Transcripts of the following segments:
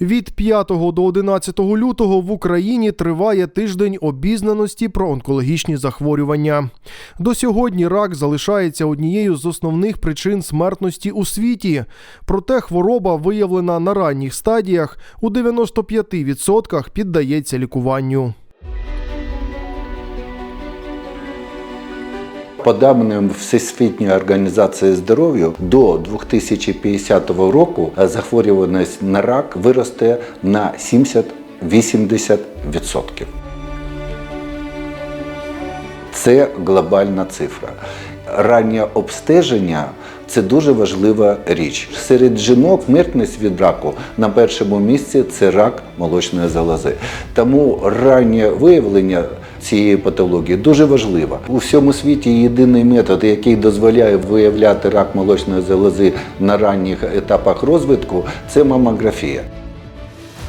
Від 5 до 11 лютого в Україні триває тиждень обізнаності про онкологічні захворювання. До сьогодні рак залишається однією з основних причин смертності у світі. Проте хвороба, виявлена на ранніх стадіях, у 95% піддається лікуванню. По даним Всесвітньої організації здоров'я до 2050 року захворюваність на рак виросте на 70-80%. Це глобальна цифра. Раннє обстеження це дуже важлива річ. Серед жінок смертність від раку на першому місці це рак молочної залози. Тому раннє виявлення цієї патології дуже важлива У всьому світі єдиний метод, який дозволяє виявляти рак молочної залози на ранніх етапах розвитку, це мамографія.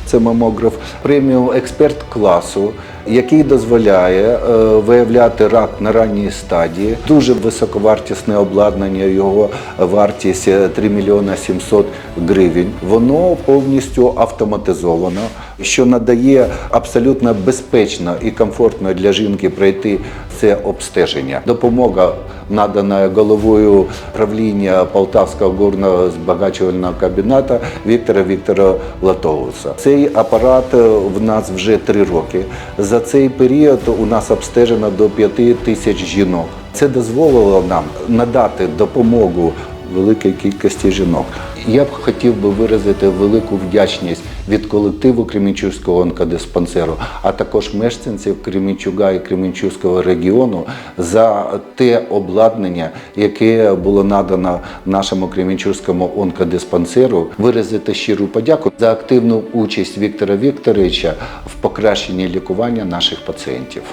Це мамограф преміум експерт класу, який дозволяє е, виявляти рак на ранній стадії. Дуже високовартісне обладнання, його вартість е, 3 мільйона 700 гривень. Воно повністю автоматизовано, що надає абсолютно безпечно і комфортно для жінки пройти це обстеження. Допомога надана головою правління Полтавського горного збагачувального кабінету Віктора Віктора Латоуса. Цей апарат е, в нас вже три роки. За цей період у нас обстежено до 5 тисяч жінок. Це дозволило нам надати допомогу великій кількості жінок. Я б хотів би виразити велику вдячність від колективу Кремінчуського онкодиспансеру, а також мешканців Кремінчуга і Кремінчуського регіону за те обладнання, яке було надано нашому Кремінчуському онкодиспансеру. Виразити щиру подяку за активну участь Віктора Вікторовича в покращенні лікування наших пацієнтів.